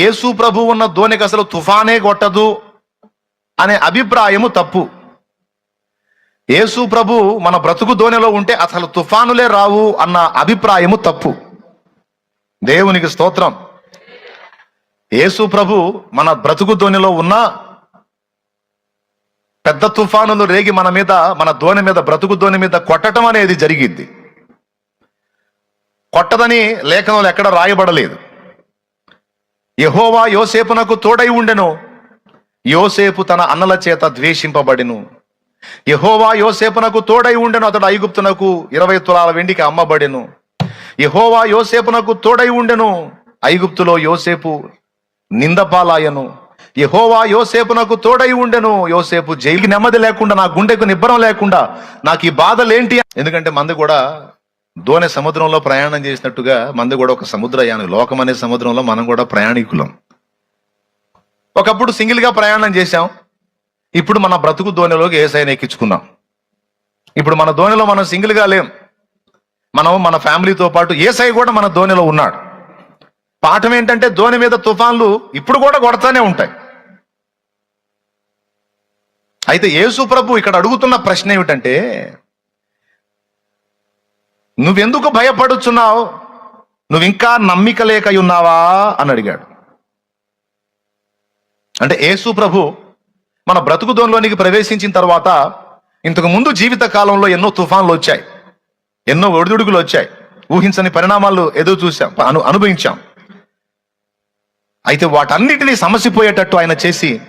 యేసు ప్రభు ఉన్న ధోనికి అసలు తుఫానే కొట్టదు అనే అభిప్రాయము తప్పు. యేసు ప్రభు మన బ్రతుకు ధోనిలో ఉంటే అసలు తుఫానులే రావు అన్న అభిప్రాయము తప్పు. దేవునికి స్తోత్రం. యేసు ప్రభు మన బ్రతుకు ధోనిలో ఉన్నా పెద్ద తుఫానులు రేగి మన మీద మన ధోని మీద బ్రతుకు ధోని మీద కొట్టడం అనేది జరిగింది కొట్టదని లేఖనంలో ఎక్కడ రాయబడలేదు. యహోవా యోసేపునకు తోడై ఉండెను. యోసేపు తన అన్నల చేత ద్వేషింపబడిను. యహోవా యోసేపునకు తోడై ఉండెను అతడు ఐగుప్తునకు ఇరవై తులాల వెండికి అమ్మబడెను. యహోవా యోసేపునకు తోడై ఉండెను ఐగుప్తులో యోసేపు నిందపాలాయను. యహోవా యోసేపునకు తోడై ఉండెను యోసేపు జైలుకి నెమ్మది లేకుండా నా గుండెకు నిబ్బరం లేకుండా నాకు ఈ బాధలేంటి? ఎందుకంటే మంది కూడా దోనె సముద్రంలో ప్రయాణం చేసినట్టుగా మంది కూడా ఒక సముద్రయానం లోకం అనే సముద్రంలో మనం కూడా ప్రయాణికులం. ఒకప్పుడు సింగిల్గా ప్రయాణం చేశాం. ఇప్పుడు మన బ్రతుకు దోణిలోకి ఏసైనా ఎక్కించుకున్నాం. ఇప్పుడు మన దోణిలో మనం సింగిల్గా లేం. మనం మన ఫ్యామిలీతో పాటు ఏసై కూడా మన దోణిలో ఉన్నాడు. పాఠం ఏంటంటే ధోని మీద తుఫాన్లు ఇప్పుడు కూడా కొడతానే ఉంటాయి. అయితే యేసు ప్రభు ఇక్కడ అడుగుతున్న ప్రశ్న ఏమిటంటే నువ్వెందుకు భయపడుచున్నావు? నువ్వు ఇంకా నమ్మిక లేక ఉన్నావా అని అడిగాడు. అంటే యేసు ప్రభు మన బ్రతుకు దోనిలోనికి ప్రవేశించిన తర్వాత ఇంతకు ముందు జీవిత కాలంలో ఎన్నో తుఫాన్లు వచ్చాయి. ఎన్నో ఒడిదుడుకులు వచ్చాయి. ఊహించని పరిణామాలు ఎదురు చూసాం అను అనుభవించాం. అయితే వాటన్నిటినీ సమసిపోయేటట్టు ఆయన చేసి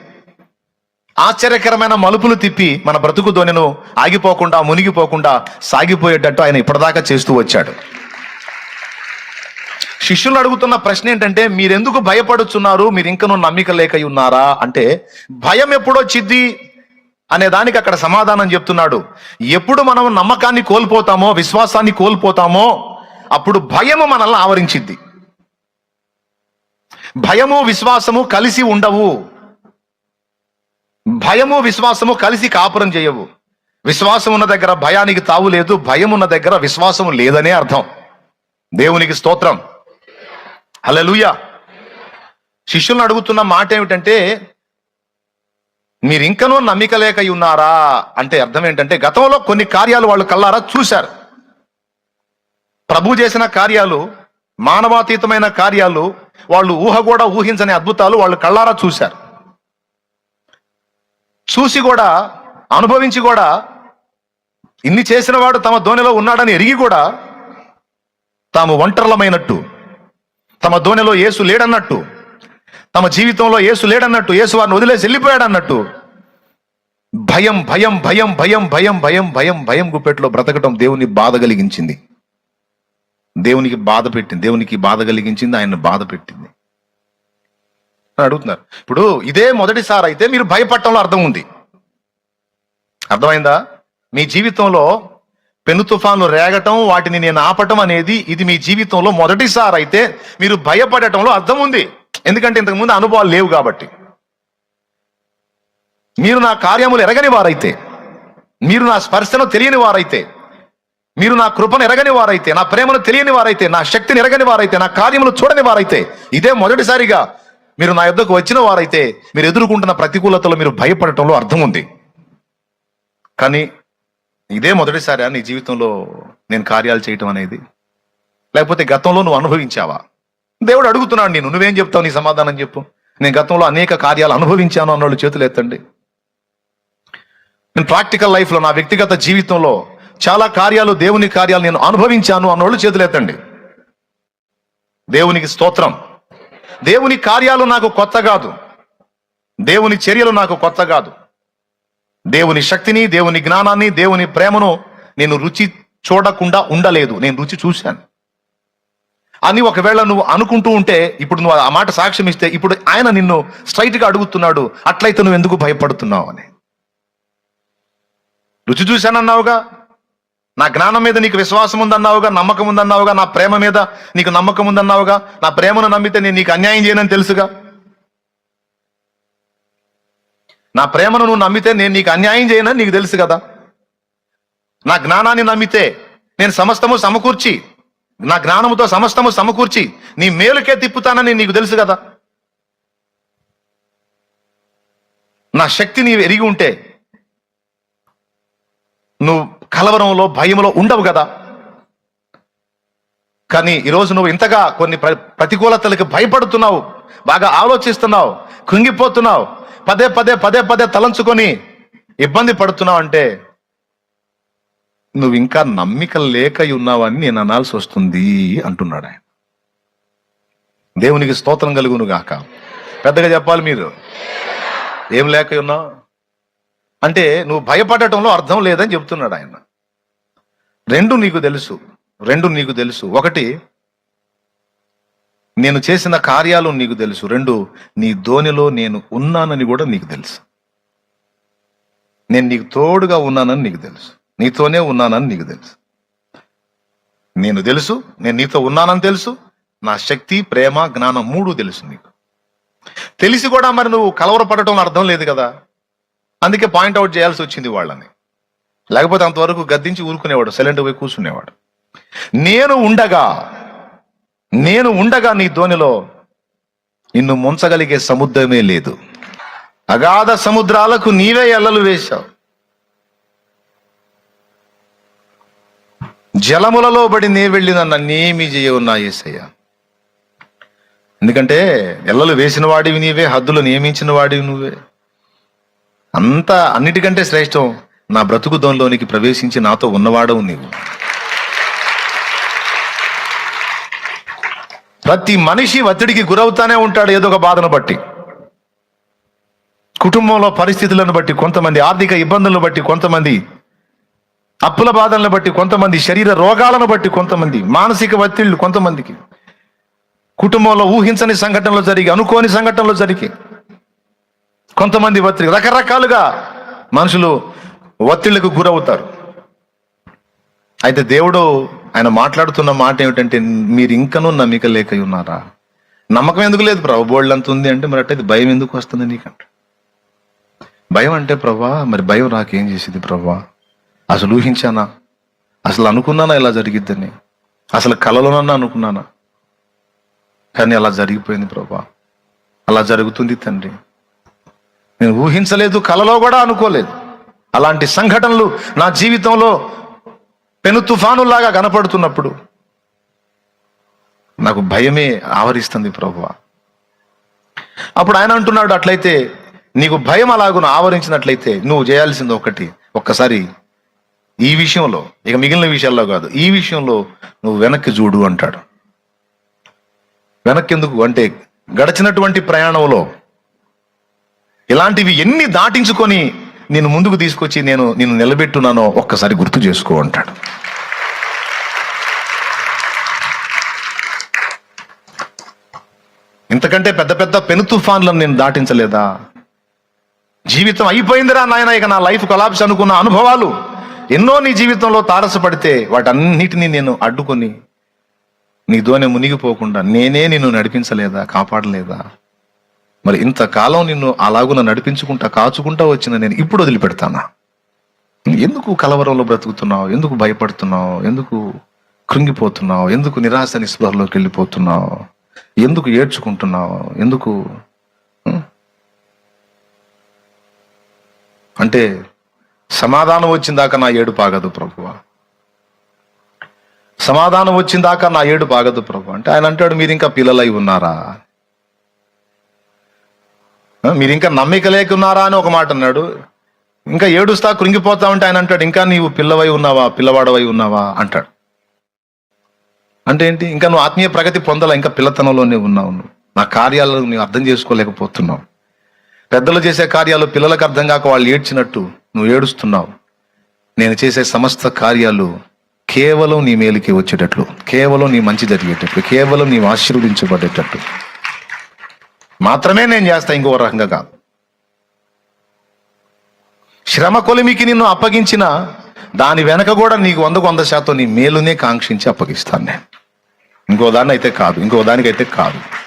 ఆశ్చర్యకరమైన మలుపులు తిప్పి మన బ్రతుకు ధోనిను ఆగిపోకుండా మునిగిపోకుండా సాగిపోయేటట్టు ఆయన ఇప్పటిదాకా చేస్తూ వచ్చాడు. శిష్యులు అడుగుతున్న ప్రశ్న ఏంటంటే మీరెందుకు భయపడుచున్నారు? మీరు ఇంకనూ నమ్మిక లేక ఉన్నారా? అంటే భయం ఎప్పుడొచ్చిద్ది అనే దానికి అక్కడ సమాధానం చెప్తున్నాడు. ఎప్పుడు మనం నమ్మకాన్ని కోల్పోతామో విశ్వాసాన్ని కోల్పోతామో అప్పుడు భయము మనల్ని ఆవరించిద్ది. భయము విశ్వాసము కలిసి ఉండవు. భయము విశ్వాసము కలిసి కాపురం చేయవు. విశ్వాసం ఉన్న దగ్గర భయానికి తావు లేదు భయం ఉన్న దగ్గర విశ్వాసం లేదనే అర్థం. దేవునికి స్తోత్రం. హలలుయ శిష్యులను అడుగుతున్న మాట ఏమిటంటే మీరు ఇంకనూ నమ్మిక లేక ఉన్నారా? అంటే అర్థం ఏంటంటే గతంలో కొన్ని కార్యాలు వాళ్ళు కల్లారా చూశారు. ప్రభు చేసిన కార్యాలు మానవాతీతమైన కార్యాలు వాళ్ళు ఊహ కూడా ఊహించని అద్భుతాలు వాళ్ళు కళ్ళారా చూశారు. చూసి కూడా అనుభవించి కూడా ఇన్ని చేసిన వాడు తమ ధోనిలో ఉన్నాడని ఎరిగి కూడా తాము ఒంటర్లమైనట్టు తమ ధోనిలో యేసు లేడన్నట్టు తమ జీవితంలో యేసు లేడన్నట్టు యేసు వారిని వదిలేసి వెళ్ళిపోయాడన్నట్టు భయం భయం భయం భయం భయం భయం భయం భయం గుప్పెట్లో బ్రతకటం దేవుని బాధ కలిగించింది. దేవునికి బాధ పెట్టింది దేవునికి బాధ కలిగించింది ఆయన బాధ పెట్టింది. అడుగుతున్నారు. ఇప్పుడు ఇదే మొదటిసారి అయితే మీరు భయపడటంలో అర్థం ఉంది. అర్థమైందా? మీ జీవితంలో పెను తుఫాన్లు రేగటం వాటిని నేను ఆపటం అనేది ఇది మీ జీవితంలో మొదటిసారి అయితే మీరు భయపడటంలో అర్థం ఉంది. ఎందుకంటే ఇంతకుముందు అనుభవాలు లేవు కాబట్టి. మీరు నా కార్యములు ఎరగని వారైతే మీరు నా స్పర్శను తెలియని వారైతే మీరు నా కృపను ఎరగని వారైతే నా ప్రేమను తెలియని వారైతే నా శక్తిని ఎరగని వారైతే నా కార్యములు చూడని వారైతే ఇదే మొదటిసారిగా మీరు నా యుద్ధకు వచ్చిన వారైతే మీరు ఎదుర్కొంటున్న ప్రతికూలతలో మీరు భయపడటంలో అర్థం ఉంది. కానీ ఇదే మొదటిసారి నీ జీవితంలో నేను కార్యాలు చేయటం అనేది. లేకపోతే గతంలో నువ్వు అనుభవించావా? దేవుడు అడుగుతున్నాడు నేను నువ్వేం చెప్తావు? నీ సమాధానం చెప్పు. నేను గతంలో అనేక కార్యాలు అనుభవించాను అన్నోళ్ళు చేతులు ఎత్తండి. నేను ప్రాక్టికల్ లైఫ్లో నా వ్యక్తిగత జీవితంలో చాలా కార్యాలు దేవుని కార్యాలు నేను అనుభవించాను అన్నోళ్ళు చేతులు ఎత్తండి. దేవునికి స్తోత్రం. దేవుని కార్యాలు నాకు కొత్త కాదు. దేవుని చర్యలు నాకు కొత్త కాదు. దేవుని శక్తిని దేవుని జ్ఞానాన్ని దేవుని ప్రేమను నేను రుచి చూడకుండా ఉండలేదు. నేను రుచి చూశాను. అని ఒకవేళ నువ్వు అనుకుంటూ ఉంటే ఇప్పుడు నువ్వు ఆ మాట సాక్ష్యం ఇస్తే ఇప్పుడు ఆయన నిన్ను స్ట్రైట్గా అడుగుతున్నాడు. అట్లయితే నువ్వు ఎందుకు భయపడుతున్నావు అని. రుచి చూశానన్నావుగా? నా జ్ఞానం మీద నీకు విశ్వాసం ఉందన్నావుగా నమ్మకం ఉందన్నావుగా నా ప్రేమ మీద నీకు నమ్మకం ఉందన్నావుగా నా ప్రేమను నమ్మితే నేను నీకు అన్యాయం చేయనని తెలుసుగా? నా ప్రేమను నువ్వు నమ్మితే నేను నీకు అన్యాయం చేయనని నీకు తెలుసు కదా? నా జ్ఞానాన్ని నమ్మితే నేను సమస్తము సమకూర్చి నా జ్ఞానముతో సమస్తము సమకూర్చి నీ మేలుకే తిప్పుతానని నీకు తెలుసు కదా? నా శక్తి నీవు ఎరిగి ఉంటే నువ్వు కలవరంలో భయంలో ఉండవు కదా. కానీ ఈరోజు నువ్వు ఇంతగా కొన్ని ప్రతికూలతలకి ప్రతికూలతలకు భయపడుతున్నావు బాగా ఆలోచిస్తున్నావు కృంగిపోతున్నావు పదే పదే పదే పదే తలంచుకొని ఇబ్బంది పడుతున్నావు అంటే నువ్వు ఇంకా నమ్మిక లేక ఉన్నావని నేను అనాల్సి వస్తుంది అంటున్నాడు ఆయన. దేవునికి స్తోత్రం కలుగును గాక. పెద్దగా చెప్పాలి మీరు. ఏం లేక ఉన్నావు? అంటే నువ్వు భయపడటంలో అర్థం లేదని చెప్తున్నాడు ఆయన. రెండు నీకు తెలుసు రెండు నీకు తెలుసు. ఒకటి నేను చేసిన కార్యాలు నీకు తెలుసు. రెండు నీ ధోనిలో నేను ఉన్నానని కూడా నీకు తెలుసు. నేను నీకు తోడుగా ఉన్నానని నీకు తెలుసు. నీతోనే ఉన్నానని నీకు తెలుసు. నేను తెలుసు నేను నీతో ఉన్నానని తెలుసు. నా శక్తి ప్రేమ జ్ఞానం మూడు తెలుసు నీకు. తెలిసి కూడా మరి నువ్వు కలవరపడటం అర్థం లేదు కదా. అందుకే పాయింట్అవుట్ చేయాల్సి వచ్చింది వాళ్ళని. లేకపోతే అంతవరకు గద్దించి ఊరుకునేవాడు సైలెంట్ పోయి కూర్చునేవాడు. నేను ఉండగా నేను ఉండగా నీ ధోనిలో నిన్ను ముంచగలిగే సముద్రమే లేదు. అగాధ సముద్రాలకు నీవే ఎల్లలు వేశావు. జలములలో బడి నే వెళ్ళిన నన్నేమి చేయవు నా యేసయ్య ఎందుకంటే ఎల్లలు వేసిన వాడివి నీవే హద్దులు నియమించిన వాడివి నువ్వే. అంతా అన్నిటికంటే శ్రేష్టం నా బ్రతుకు దోన్లోనికి ప్రవేశించి నాతో ఉన్నవాడవు నీవు. ప్రతి మనిషి ఒత్తిడికి గురవుతానే ఉంటాడు ఏదో ఒక బాధను బట్టి. కుటుంబంలో పరిస్థితులను బట్టి కొంతమంది ఆర్థిక ఇబ్బందులను బట్టి కొంతమంది అప్పుల బాధలను బట్టి కొంతమంది శరీర రోగాలను బట్టి కొంతమంది మానసిక ఒత్తిళ్ళు కొంతమందికి. కుటుంబంలో ఊహించని సంఘటనలు జరిగి అనుకోని సంఘటనలు జరిగి. కొంతమంది ఒత్తిడి రకరకాలుగా మనుషులు ఒత్తిళ్ళకు గురవుతారు. అయితే దేవుడు ఆయన మాట్లాడుతున్న మాట ఏమిటంటే మీరు ఇంకనూ నమ్మిక లేక ఉన్నారా? నమ్మకం ఎందుకు లేదు? ప్రభు బోల్డ్ అంత ఉంది అంటే మరి అట్టయితే భయం ఎందుకు వస్తుంది నీకంట? భయం అంటే ప్రభా మరి భయం నాకేం చేసింది ప్రభా? అసలు ఊహించానా? అసలు అనుకున్నానా ఇలా జరిగిద్దని? అసలు కలలోనన్నా అనుకున్నానా? కానీ అలా జరిగిపోయింది ప్రభా. అలా జరుగుతుంది తండ్రి. నేను ఊహించలేదు కలలో కూడా అనుకోలేదు. అలాంటి సంఘటనలు నా జీవితంలో పెను తుఫానులాగా కనపడుతున్నప్పుడు నాకు భయమే ఆవరిస్తుంది ప్రభు అప్పుడు ఆయన అంటున్నాడు అట్లయితే నీకు భయం అలాగును ఆవరించినట్లయితే నువ్వు చేయాల్సింది ఒకటి ఒక్కసారి ఈ విషయంలో ఇక మిగిలిన విషయాల్లో కాదు ఈ విషయంలో నువ్వు వెనక్కి చూడు అంటాడు. వెనక్కి ఎందుకు? అంటే గడిచినటువంటి ప్రయాణంలో ఇలాంటివి ఎన్ని దాటించుకొని నేను ముందుకు తీసుకొచ్చి నేను నేను నిలబెట్టున్నానో ఒక్కసారి గుర్తు చేసుకో అంటాడు. ఇంతకంటే పెద్ద పెద్ద పెను తుఫాన్లను నేను దాటించలేదా? జీవితం అయిపోయిందిరా నాయన ఇక నా లైఫ్ కొలాప్స్ అనుకున్న అనుభవాలు ఎన్నో నీ జీవితంలో తారసపడితే వాటన్నిటినీ నేను అడ్డుకొని నీ దోనె మునిగిపోకుండా నేనే నిన్ను నడిపించలేదా కాపాడలేదా? మరి ఇంతకాలం నిన్ను అలాగున నడిపించుకుంటా కాచుకుంటా వచ్చిన నేను ఇప్పుడు వదిలిపెడతానా? ఎందుకు కలవరంలో బ్రతుకుతున్నావు? ఎందుకు భయపడుతున్నావు? ఎందుకు కృంగిపోతున్నావు? ఎందుకు నిరాశ నిస్పృహలోకి వెళ్ళిపోతున్నావు? ఎందుకు ఏడ్చుకుంటున్నావు? ఎందుకు అంటే సమాధానం వచ్చిందాక నా ఏడు పాగదు ప్రభువా. సమాధానం వచ్చిందాక నా ఏడు పాగదు ప్రభు అంటే ఆయన అంటాడు మీరు ఇంకా పిల్లలై ఉన్నారా? మీరు ఇంకా నమ్మిక లేకున్నారా అని ఒక మాట అన్నాడు. ఇంకా ఏడుస్తా కృంగిపోతా ఉంటే ఆయన అంటాడు ఇంకా నీవు పిల్లవై ఉన్నావా పిల్లవాడవై ఉన్నావా? అంటాడు. అంటే ఏంటి? ఇంకా నువ్వు ఆత్మీయ ప్రగతి పొందాల ఇంకా పిల్లతనంలోనే ఉన్నావు నువ్వు. నా కార్యాలను నువ్వు అర్థం చేసుకోలేకపోతున్నావు. పెద్దలు చేసే కార్యాలు పిల్లలకు అర్థం కాక వాళ్ళు ఏడ్చినట్టు నువ్వు ఏడుస్తున్నావు. నేను చేసే సమస్త కార్యాలు కేవలం నీ మేలుకి వచ్చేటట్లు కేవలం నీ మంచి జరిగేటట్లు కేవలం నీవు ఆశీర్వదించబడేటట్టు మాత్రమే నేను చేస్తా ఇంకో రకంగా కాదు. శ్రమ కొలిమికి నిన్ను అప్పగించిన దాని వెనక కూడా నీకు వందకు వంద శాతం నీ మేలునే కాంక్షించి అప్పగిస్తాను నేను. ఇంకో దాన్ని అయితే కాదు ఇంకో దానికైతే కాదు.